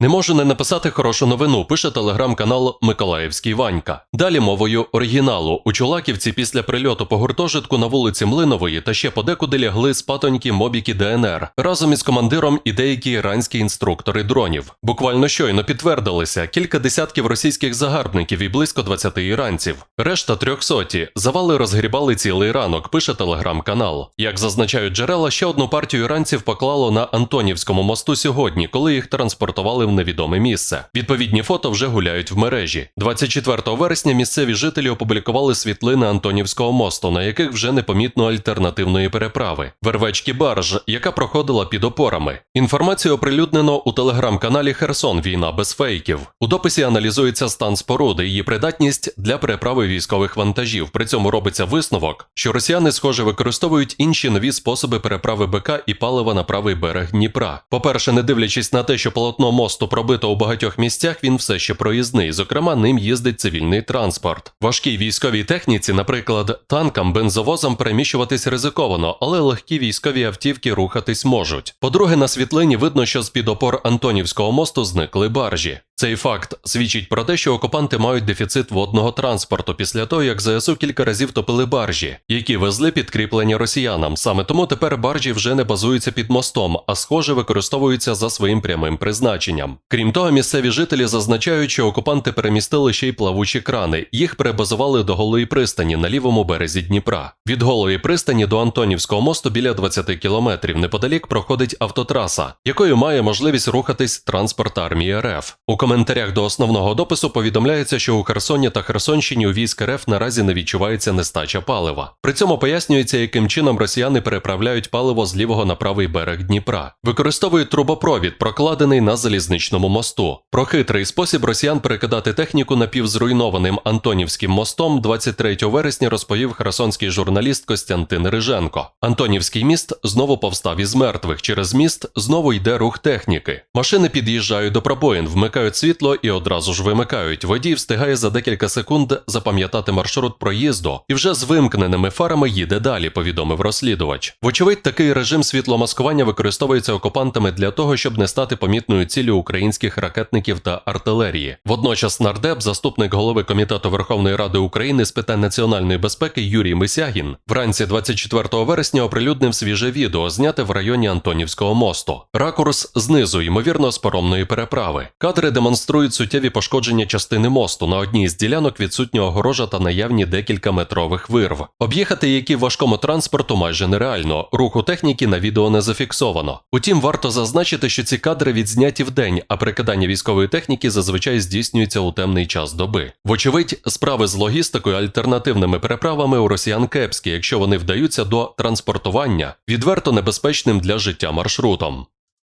Не можу не написати хорошу новину, пише телеграм-канал Миколаївський Ванька. Далі мовою оригіналу. У Чулаківці після прильоту по гуртожитку на вулиці Млинової та ще подекуди лягли спатонькі мобіки ДНР разом із командиром і деякі іранські інструктори дронів. Буквально щойно підтвердилися кілька десятків російських загарбників і близько 20 іранців. Решта трьохсоті. Завали розгрібали цілий ранок, пише телеграм-канал. Як зазначають джерела, ще одну партію іранців поклало на Антонівському мосту сьогодні, коли їх транспортували в невідоме місце. Відповідні фото вже гуляють в мережі. 24 вересня місцеві жителі опублікували світлини Антонівського мосту, на яких вже непомітно альтернативної переправи. Вервечки барж, яка проходила під опорами. Інформацію оприлюднено у телеграм-каналі Херсон Війна без фейків. У дописі аналізується стан споруди, її придатність для переправи військових вантажів. При цьому робиться висновок, що росіяни, схоже, використовують інші нові способи переправи БК і палива на правий берег Дніпра. По-перше, не дивлячись на те, що полотно мосту пробито у багатьох місцях, він все ще проїзний. Зокрема, ним їздить цивільний транспорт. Важкій військовій техніці, наприклад, танкам, бензовозам переміщуватись ризиковано, але легкі військові автівки рухатись можуть. По-друге, на світлині видно, що з під опор Антонівського мосту зникли баржі. Цей факт свідчить про те, що окупанти мають дефіцит водного транспорту після того, як ЗСУ кілька разів топили баржі, які везли підкріплення росіянам. Саме тому тепер баржі вже не базуються під мостом, а схоже використовуються за своїм прямим призначенням. Крім того, місцеві жителі зазначають, що окупанти перемістили ще й плавучі крани. Їх перебазували до голої пристані на лівому березі Дніпра. Від голої пристані до Антонівського мосту біля 20 кілометрів неподалік проходить автотраса, якою має можливість рухатись транспорт армії РФ. У коментарях до основного допису повідомляється, що у Херсоні та Херсонщині у військ РФ наразі не відчувається нестача палива. При цьому пояснюється, яким чином росіяни переправляють паливо з лівого на правий берег Дніпра. Використовують трубопровід, прокладений на залізничному мосту. Про хитрий спосіб росіян перекидати техніку напівзруйнованим Антонівським мостом 23 вересня розповів херсонський журналіст Костянтин Риженко. Антонівський міст знову повстав із мертвих. Через міст знову йде рух техніки. Машини під'їжджають до пробоїн, вмикають світло і одразу ж вимикають. Водій встигає за декілька секунд запам'ятати маршрут проїзду і вже з вимкненими фарами їде далі, повідомив розслідувач. Вочевидь, такий режим світломаскування використовується окупантами для того, щоб не стати помітною ціллю українських ракетників та артилерії. Водночас нардеп, заступник голови комітету Верховної Ради України з питань національної безпеки Юрій Мисягін, вранці 24 вересня оприлюднив свіже відео, зняте в районі Антонівського мосту. Ракурс знизу, ймовірно, з паромної переправи. Кадри демонструють суттєві пошкодження частини мосту. На одній з ділянок відсутня огорожа та наявні декілька метрових вирв. Об'їхати які важкому транспорту майже нереально. Руху техніки на відео не зафіксовано. Утім, варто зазначити, що ці кадри відзняті в день, а прикидання військової техніки зазвичай здійснюється у темний час доби. Вочевидь, справи з логістикою альтернативними переправами у росіян кепські, якщо вони вдаються до транспортування, відверто небезпечним для життя маршрутом.